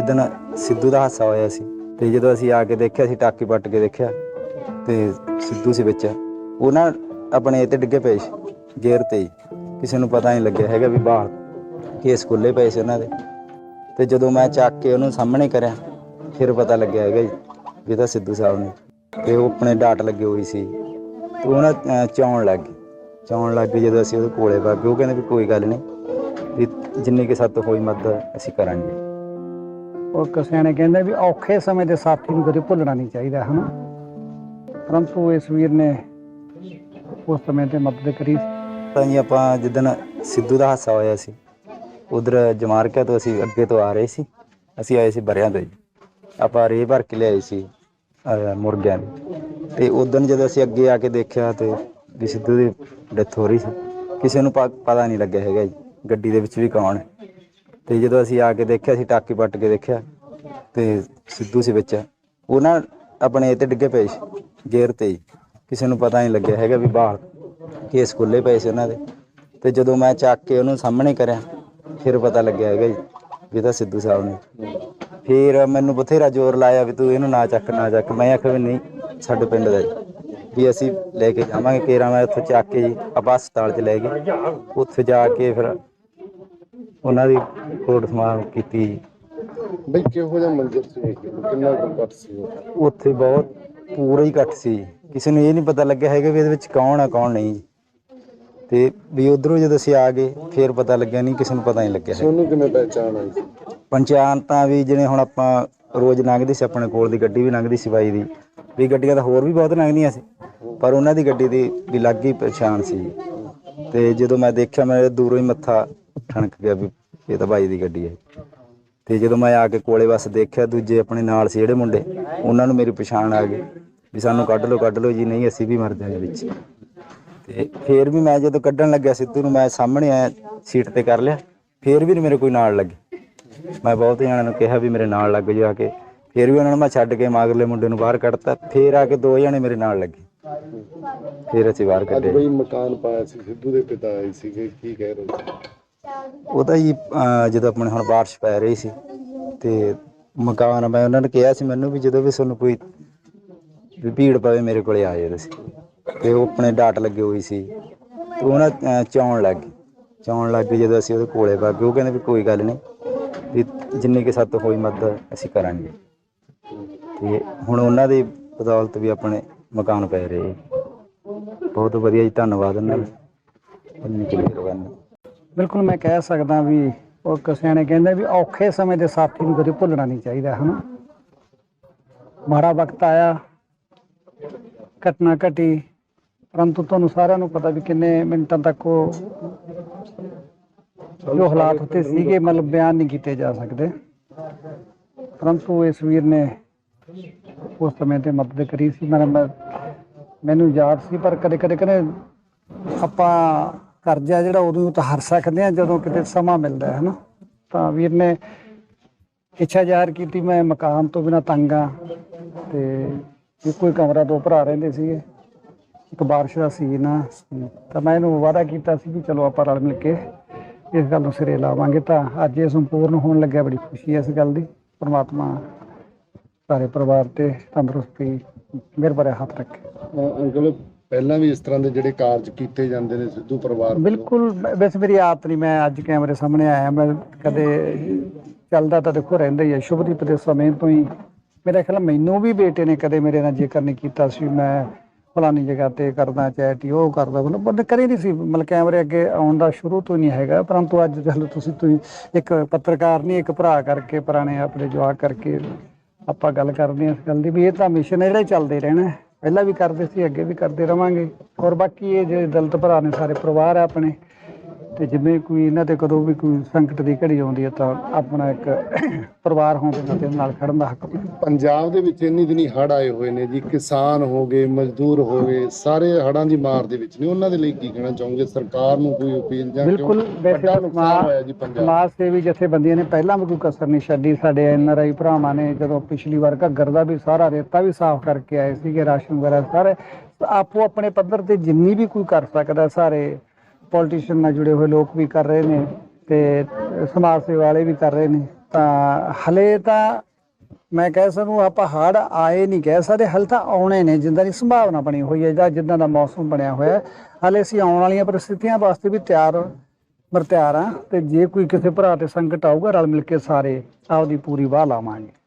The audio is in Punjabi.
ਜਿੱਦਣ ਸਿੱਧੂ ਦਾ ਹਾਸਾ ਹੋਇਆ ਸੀ ਤੇ ਜਦੋਂ ਅਸੀਂ ਆ ਕੇ ਦੇਖਿਆ ਸੀ ਟਾਕੀ ਪੱਟ ਕੇ ਦੇਖਿਆ ਤੇ ਸਿੱਧੂ ਸੀ ਵਿੱਚ। ਉਹ ਨਾ ਆਪਣੇ ਤੇ ਡਿੱਗੇ ਪਏ ਸੀ ਗੇਰ ਤੇ ਕਿਸੇ ਨੂੰ ਪਤਾ ਨਹੀਂ ਲੱਗਿਆ ਹੈਗਾ ਵੀ ਬਾਹਰ ਕੇਸ ਖੁੱਲੇ ਪਏ ਸੀ ਉਹਨਾਂ ਦੇ। ਤੇ ਜਦੋਂ ਮੈਂ ਚੱਕ ਕੇ ਉਹਨੂੰ ਸਾਹਮਣੇ ਕਰਿਆ ਫਿਰ ਪਤਾ ਲੱਗਿਆ ਹੈਗਾ ਜੀ ਵੀ ਤਾਂ ਸਿੱਧੂ ਸਾਹਿਬ ਨੇ। ਤੇ ਉਹ ਆਪਣੇ ਡਾਟ ਲੱਗੇ ਹੋਈ ਸੀ। ਤੇ ਉਹ ਨਾ ਅਹ, ਲੱਗ ਗਈ। ਚਾਉਣ ਲੱਗ ਗਈ ਜਦੋਂ ਅਸੀਂ ਉਹਦੇ ਕੋਲੇ ਵਗ ਗਏ। ਉਹ ਕਹਿੰਦੇ ਵੀ ਕੋਈ ਗੱਲ ਨਹੀਂ ਵੀ ਜਿੰਨੀ ਕਿ ਸੱਤ ਹੋਈ ਮਦਦ ਅਸੀਂ ਕਰਾਂਗੇ। ਉਹ ਕਿਸੇ ਕਹਿੰਦੇ ਵੀ ਔਖੇ ਸਮੇਂ ਦੇ ਸਾਥੀ ਨੂੰ ਕਦੇ ਭੁੱਲਣਾ ਨਹੀਂ ਚਾਹੀਦਾ ਹਨਾ? ਪਰੰਤੂ ਇਸ ਵੀਰ ਨੇ ਉਸ ਸਮੇਂ ਤੇ ਮਦਦ ਕਰੀ। ਤਾਂ ਜੀ ਆਪਾਂ ਜਿੱਦਣ ਸਿੱਧੂ ਦਾ ਹਾਸਾ ਹੋਇਆ ਸੀ ਉਧਰ ਜਮਾਰਕਾ ਤੋਂ ਅਸੀਂ ਅੱਗੇ ਤੋਂ ਆ ਰਹੇ ਸੀ ਅਸੀਂ ਆਏ ਸੀ ਬਰਿਆਂ ਤੋਂ ਆਪਾਂ ਰੇ ਭਰ ਕੇ ਲਿਆਏ ਸੀ ਅਹ, ਮੁਰਗਿਆਂ ਦੀ ਤੇ ਉਦੋਂ ਜਦੋਂ ਅਸੀਂ ਅੱਗੇ ਆ ਕੇ ਦੇਖਿਆ ਤੇ ਵੀ ਸਿੱਧੂ ਦੀ ਡੈਥ ਹੋ ਰਹੀ ਸੀ ਕਿਸੇ ਨੂੰ ਪਤਾ ਨਹੀਂ ਲੱਗਿਆ ਹੈਗਾ ਜੀ ਗੱਡੀ ਦੇ ਵਿੱਚ ਵੀ ਕੌਣ ਹੈ। ਤੇ ਜਦੋਂ ਅਸੀਂ ਆ ਕੇ ਦੇਖਿਆ ਸੀ ਟਾਕੀ ਪੱਟ ਕੇ ਦੇਖਿਆ ਤੇ ਸਿੱਧੂ ਸੀ ਵਿੱਚ। ਉਹ ਨਾ ਆਪਣੇ ਤੇ ਡਿੱਗੇ ਪਏ ਸੀ ਗੇਰ ਤੇ ਹੀ। ਕਿਸੇ ਨੂੰ ਪਤਾ ਨਹੀਂ ਲੱਗਿਆ ਹੈਗਾ ਵੀ ਬਾਹਰ ਕੇਸ ਖੁੱਲੇ ਪਏ ਸੀ ਉਹਨਾਂ ਦੇ। ਤੇ ਜਦੋਂ ਮੈਂ ਚੱਕ ਕੇ ਉਹਨੂੰ ਸਾਹਮਣੇ ਕਰਿਆ, ਫਿਰ ਪਤਾ ਲੱਗਿਆ ਹੈਗਾ ਜੀ ਵੀ ਤਾਂ ਸਿੱਧੂ ਸਾਹਿਬ ਨੇ। ਫਿਰ ਮੈਨੂੰ ਬਥੇਰਾ ਜ਼ੋਰ ਲਾਇਆ ਵੀ ਤੂੰ ਇਹਨੂੰ ਨਾ ਚੱਕ ਨਾ ਚੱਕ। ਮੈਂ ਆਖਿਆ ਵੀ ਨਹੀਂ, ਸਾਡੇ ਪਿੰਡ ਦਾ ਜੀ। ਵੀ ਅਸੀਂ ਲੈ ਕੇ ਜਾਵਾਂਗੇ, ਕੇਰਾ ਮੈਂ ਉੱਥੇ ਚੱਕ ਕੇ ਜੀ, ਆਪਾਂ ਹਸਪਤਾਲ 'ਚ ਲੈ ਗਏ। ਉੱਥੇ ਜਾ ਕੇ ਫਿਰ ਉਹਨਾਂ ਦੀ ਕੋਟ ਸਮਾਨ ਕੀਤੀ ਜੀ। ਬਈ ਕਿਹੋ ਜਿਹਾ ਮੰਜ਼ਰ ਸੀ ਕਿੰਨਾ ਕੱਟ ਸੀ ਉਹ? ਉੱਥੇ ਬਹੁਤ ਪੂਰਾ ਹੀ ਘੱਟ ਸੀ ਕਿਸੇ ਨੂੰ ਇਹ ਨਹੀਂ ਪਤਾ ਲੱਗਿਆ ਹੈਗਾ ਵੀ ਇਹਦੇ ਵਿੱਚ ਕੌਣ ਆ ਕੌਣ ਨਹੀਂ ਜੀ। ਤੇ ਵੀ ਉਧਰੋਂ ਜਦੋਂ ਅਸੀਂ ਆ ਗਏ ਫਿਰ ਪਤਾ ਲੱਗਿਆ ਨਹੀਂ ਕਿਸੇ ਨੂੰ ਪਤਾ ਨਹੀਂ ਲੱਗਿਆ ਹੈਗਾ। ਤੁਹਾਨੂੰ ਕਿਵੇਂ ਪਹਿਚਾਣ ਆਈ ਸੀ ਪੰਚਾਇਤ ਤਾਂ ਵੀ ਜਿਵੇਂ ਹੁਣ ਆਪਾਂ ਰੋਜ਼ ਲੰਘਦੀ ਸੀ ਆਪਣੇ ਕੋਲ ਦੀ ਗੱਡੀ ਵੀ ਲੰਘਦੀ ਸੀ ਬਾਈ ਦੀ ਵੀ ਗੱਡੀਆਂ ਤਾਂ ਹੋਰ ਵੀ ਬਹੁਤ ਲੰਘਦੀਆਂ ਸੀ ਪਰ ਉਹਨਾਂ ਦੀ ਗੱਡੀ ਦੀ ਵੀ ਲੱਗ ਹੀ ਪਛਾਣ ਸੀ ਤੇ ਜਦੋਂ ਮੈਂ ਦੇਖਿਆ ਮੈਂ ਦੂਰੋਂ ਹੀ ਮੱਥਾ ਠਣਕ ਗਿਆ ਵੀ ਇਹ ਤਾਂ ਬਾਈ ਦੀ ਗੱਡੀ ਹੈ। ਤੇ ਜਦੋਂ ਮੈਂ ਆ ਕੇ ਕੋਲੇ ਬਸ ਦੇਖਿਆ, ਦੂਜੇ ਆਪਣੇ ਨਾਲ ਸੀ ਜਿਹੜੇ ਮੁੰਡੇ, ਉਹਨਾਂ ਨੂੰ ਮੇਰੀ ਪਛਾਣ ਆ ਗਈ ਵੀ ਸਾਨੂੰ ਕੱਢ ਲਓ ਕੱਢ ਲਓ ਜੀ, ਨਹੀਂ ਅਸੀਂ ਵੀ ਮਰ ਜਾਵਾਂਗੇ ਵਿੱਚ। ਤੇ ਫੇਰ ਵੀ ਮੈਂ ਜਦੋਂ ਕੱਢਣ ਲੱਗਿਆ ਸਿੱਧੂ ਨੂੰ, ਮੈਂ ਸਾਹਮਣੇ ਆਇਆ, ਸੀਟ ਤੇ ਕਰ ਲਿਆ, ਫੇਰ ਵੀ ਮੇਰੇ ਕੋਈ ਨਾਲ ਲੱਗੇ। ਮੈਂ ਬਹੁਤ ਜਣਿਆਂ ਨੂੰ ਕਿਹਾ ਵੀ ਮੇਰੇ ਨਾਲ ਲੱਗ ਜਾ ਕੇ। ਫੇਰ ਵੀ ਉਹਨਾਂ ਨੂੰ ਮੈਂ ਛੱਡ ਕੇ ਮਾਗਰਲੇ ਮੁੰਡੇ ਨੂੰ ਬਾਹਰ ਕੱਢਤਾ, ਫੇਰ ਆ ਕੇ ਦੋ ਜਣੇ ਮੇਰੇ ਨਾਲ ਲੱਗੇ। ਫੇਰ ਅਸੀਂ ਬਾਹਰ ਕੱਢੇ। ਬਈ ਮਕਾਨ ਪਾਇਆ ਸੀ, ਸਿੱਧੂ ਦੇ ਪਿਤਾ ਆਏ ਸੀਗੇ, ਕੀ ਕਹਿ ਰਹੇ ਸੀ ਉਹ ਤਾਂ ਜੀ ਜਦੋਂ ਆਪਣੇ ਹੁਣ ਬਾਰਿਸ਼ ਪੈ ਰਹੀ ਸੀ ਤੇ ਮਕਾਨ ਮੈਂ ਉਹਨਾਂ ਨੇ ਕਿਹਾ ਸੀ ਮੈਨੂੰ ਵੀ ਜਦੋਂ ਵੀ ਤੁਹਾਨੂੰ ਕੋਈ ਵੀ ਭੀੜ ਪਵੇ ਮੇਰੇ ਕੋਲੇ ਆ ਜਾਓ ਤੁਸੀਂ। ਤੇ ਉਹ ਆਪਣੇ ਡਾਟ ਲੱਗੇ ਹੋਈ ਸੀ। ਤੇ ਉਹ ਨਾ ਅਹ, ਲੱਗ ਗਈ ਚਾਉਣ ਲੱਗ ਗਈ ਜਦੋਂ ਅਸੀਂ ਉਹਦੇ ਕੋਲੇ ਵਗ ਗਏ। ਉਹ ਕਹਿੰਦੇ ਵੀ ਕੋਈ ਗੱਲ ਨਹੀਂ ਵੀ ਜਿੰਨੀ ਕਿ ਸੱਤ ਹੋਈ ਮਦਦ ਅਸੀਂ ਕਰਾਂਗੇ। ਤੇ ਹੁਣ ਉਹਨਾਂ ਦੀ ਬਦੌਲਤ ਵੀ ਆਪਣੇ ਮਕਾਨ ਪੈ ਰਹੇ। ਬਹੁਤ ਵਧੀਆ ਜੀ ਧੰਨਵਾਦ ਉਹਨਾਂ ਦਾ। ਇੰਨੀ ਕੁ ਮਿਹਰਬਾਨੀ। ਬਿਲਕੁਲ ਮੈਂ ਕਹਿ ਸਕਦਾ ਵੀ ਉਹ ਕਿਸੇ ਨੇ ਕਹਿੰਦੇ ਵੀ ਔਖੇ ਸਮੇਂ ਦੇ ਸਾਥੀ ਨੂੰ ਕਦੇ ਭੁੱਲਣਾ ਨਹੀਂ ਚਾਹੀਦਾ ਹਨਾ? ਮਾੜਾ ਵਕਤ ਆਇਆ ਘਟਨਾ ਘਟੀ ਪਰੰਤੂ ਤੁਹਾਨੂੰ ਸਾਰਿਆਂ ਨੂੰ ਪਤਾ ਵੀ ਕਿੰਨੇ ਮਿੰਟਾਂ ਤੱਕ ਉਹ ਜੋ ਹਾਲਾਤ ਉੱਤੇ ਸੀਗੇ ਮਤਲਬ ਬਿਆਨ ਨਹੀਂ ਕੀਤੇ ਜਾ ਸਕਦੇ। ਪਰੰਤੂ ਇਸ ਵੀਰ ਨੇ ਉਸ ਸਮੇਂ ਤੇ ਮਦਦ ਕਰੀ ਸੀ। ਮੈਂ ਮੈਨੂੰ ਯਾਦ ਸੀ ਪਰ ਕਦੇ ਕਦੇ ਕਦੇ ਆਪਾਂ ਕਰਜ਼ਾ ਜਿਹੜਾ ਉਦੋਂ ਹੀ ਉਤਾਰ ਸਕਦੇ ਆ ਜਦੋਂ ਕਿਤੇ ਸਮਾਂ ਮਿਲਦਾ ਹੈ ਨਾ ਤਾਂ ਵੀਰ ਨੇ ਇੱਛਾ ਜ਼ਾਹਰ ਕੀਤੀ, ਮੈਂ ਮਕਾਨ ਤੋਂ ਬਿਨਾ ਤੰਗ ਆ ਤੇ ਇੱਕੋ ਹੀ ਕਮਰਾ ਦੋ ਭਰਾ ਰਹਿੰਦੇ ਸੀਗੇ, ਇੱਕ ਬਾਰਿਸ਼ ਦਾ ਸੀਜ਼ਨ ਆ। ਤਾਂ ਮੈਂ ਇਹਨੂੰ ਵਾਅਦਾ ਕੀਤਾ ਸੀ ਵੀ ਚਲੋ ਆਪਾਂ ਰਲ ਮਿਲ ਕੇ ਇਸ ਗੱਲ ਨੂੰ ਸਿਰੇ ਲਾਵਾਂਗੇ। ਤਾਂ ਅੱਜ ਇਹ ਸੰਪੂਰਨ ਹੋਣ ਲੱਗਿਆ, ਬੜੀ ਖੁਸ਼ੀ ਹੈ ਇਸ ਗੱਲ ਦੀ। ਪਰਮਾਤਮਾ ਸਾਰੇ ਪਰਿਵਾਰ ਤੇ ਤੰਦਰੁਸਤੀ ਮੇਰੇ ਭਰੇ ਹੱਥ ਰੱਖੇ। ਅੰਕਲ ਪਹਿਲਾਂ ਵੀ ਇਸ ਤਰ੍ਹਾਂ ਦੇ ਜਿਹੜੇ ਕਾਰਜ ਕੀਤੇ ਜਾਂਦੇ ਨੇ ਸਿੱਧੂ ਪਰਿਵਾਰ ਵੱਲੋਂ। ਬਿਲਕੁਲ ਵੈਸੇ ਮੇਰੀ ਆਦਤ ਨਹੀਂ, ਮੈਂ ਅੱਜ ਕੈਮਰੇ ਸਾਹਮਣੇ ਆਇਆ, ਮੈਂ ਕਦੇ ਚੱਲਦਾ ਤਾਂ ਦੇਖੋ ਰਹਿੰਦਾ ਹੀ ਹੈ, ਸ਼ੁਭਦੀਪ ਦੇ ਸਮੇਂ ਤੋਂ ਹੀ ਮੇਰਾ ਖਿਆਲ ਮੈਨੂੰ ਵੀ ਬੇਟੇ ਨੇ ਕਦੇ ਮੇਰੇ ਨਾਲ ਜ਼ਿਕਰ ਨਹੀਂ ਕੀਤਾ ਸੀ, ਮੈਂ ਫਲਾਨੀ ਜਗ੍ਹਾ ਤੇ ਕਰਦਾ, ਚੈਟੀ ਉਹ ਕਰਦਾ, ਮਤਲਬ ਬੰਦੇ ਕਰੇ ਨਹੀਂ ਸੀ, ਮਤਲਬ ਕੈਮਰੇ ਅੱਗੇ ਆਉਣ ਦਾ ਸ਼ੁਰੂ ਤੋਂ ਹੀ ਨਹੀਂ ਹੈਗਾ, ਪਰੰਤੂ ਅੱਜ ਚਲੋ ਤੁਸੀਂ ਤੁਸੀਂ ਇੱਕ ਪੱਤਰਕਾਰ ਨਹੀਂ, ਇੱਕ ਭਰਾ ਕਰਕੇ, ਪੁਰਾਣੇ ਆਪਣੇ ਜਵਾਕ ਕਰਕੇ ਆਪਾਂ ਗੱਲ ਕਰਦੇ ਹਾਂ ਇਸ ਗੱਲ ਦੀ, ਵੀ ਇਹ ਤਾਂ ਮਿਸ਼ਨ ਹੈ, ਜਿਹੜਾ ਚੱਲਦੇ ਰਹਿਣਾ ਹੈ। ਪਹਿਲਾਂ ਵੀ ਕਰਦੇ ਸੀ, ਅੱਗੇ ਵੀ ਕਰਦੇ ਰਵਾਂਗੇ। ਔਰ ਬਾਕੀ ਇਹ ਜਿਹੜੇ ਦਲਤ ਭਰਾ ਨੇ, ਸਾਰੇ ਪਰਿਵਾਰ ਆ ਆਪਣੇ। ਤੇ ਜਿਵੇਂ ਕੋਈ ਇਹਨਾਂ ਤੇ ਕਦੋਂ ਵੀ ਕੋਈ ਸੰਕਟ ਦੀ ਘੜੀ ਆਉਂਦੀ ਹੈ ਤਾਂ ਆਪਣਾ ਇੱਕ ਪਰਿਵਾਰ ਹੋਣ ਦੇ ਨਾਤੇ ਨਾਲ ਖੜਨ ਦਾ ਹੱਕ। ਪੰਜਾਬ ਦੇ ਵਿੱਚ ਇੰਨੀ ਦਿਨੀ ਹੜ ਆਏ ਹੋਏ ਨੇ ਜੀ ਕਿਸਾਨ ਹੋ ਗਏ ਮਜ਼ਦੂਰ ਹੋ ਗਏ ਸਾਰੇ ਹੜਾਂ ਦੀ ਮਾਰ ਦੇ ਵਿੱਚ ਨੇ। ਉਹਨਾਂ ਦੇ ਲਈ ਕੀ ਕਹਿਣਾ ਚਾਹੋਗੇ? ਸਰਕਾਰ ਨੂੰ ਕੋਈ ਅਪੀਲ ਜਾਂ ਬਿਲਕੁਲ ਸਮਾਜ ਸੇਵੀ ਜਥੇਬੰਦੀਆਂ ਨੇ ਪਹਿਲਾਂ ਵੀ ਕੋਈ ਕਸਰ ਨਹੀਂ ਛੱਡੀ। ਸਾਡੇ ਐਨ ਆਰ ਆਈ ਭਰਾਵਾਂ ਨੇ ਜਦੋਂ ਪਿਛਲੀ ਵਾਰ ਘੱਗਰ ਦਾ ਵੀ ਸਾਰਾ ਰੇਤਾ ਵੀ ਸਾਫ਼ ਕਰਕੇ ਆਏ ਸੀਗੇ ਰਾਸ਼ਨ ਵਗੈਰਾ ਸਾਰੇ ਆਪੋ ਆਪਣੇ ਪੱਧਰ ਤੇ ਜਿੰਨੀ ਵੀ ਕੋਈ ਕਰ ਸਕਦਾ ਸਾਰੇ ਪੋਲੀਟੀਸ਼ੀਅਨ ਨਾਲ ਜੁੜੇ ਹੋਏ ਲੋਕ ਵੀ ਕਰ ਰਹੇ ਨੇ ਤੇ ਸਮਾਜ ਸੇਵਾ ਵਾਲੇ ਵੀ ਕਰ ਰਹੇ ਨੇ। ਤਾਂ ਹਲੇ ਤਾਂ ਮੈਂ ਕਹਿ ਸਕੂੰ, ਆਪਾਂ ਹੜ ਆਏ ਨਹੀਂ ਕਹਿ ਸਕਦੇ, ਹਲ ਤਾਂ ਆਉਣੇ ਨੇ, ਜਿੱਦਾਂ ਦੀ ਸੰਭਾਵਨਾ ਬਣੀ ਹੋਈ ਹੈ, ਜਾਂ ਜਿੱਦਾਂ ਦਾ ਮੌਸਮ ਬਣਿਆ ਹੋਇਆ ਹੈ। ਹਲੇ ਅਸੀਂ ਆਉਣ ਵਾਲੀਆਂ ਪਰਿਸਥਿਤੀਆਂ ਵਾਸਤੇ ਵੀ ਤਿਆਰ ਬਰ ਤਿਆਰ ਆ ਤੇ ਜੇ ਕੋਈ ਕਿਸੇ ਭਰਾ ਤੇ ਸੰਕਟ ਆਊਗਾ, ਰਲ ਮਿਲ ਕੇ ਸਾਰੇ ਆਪਦੀ ਪੂਰੀ ਵਾਹ ਲਾਵਾਂਗੇ।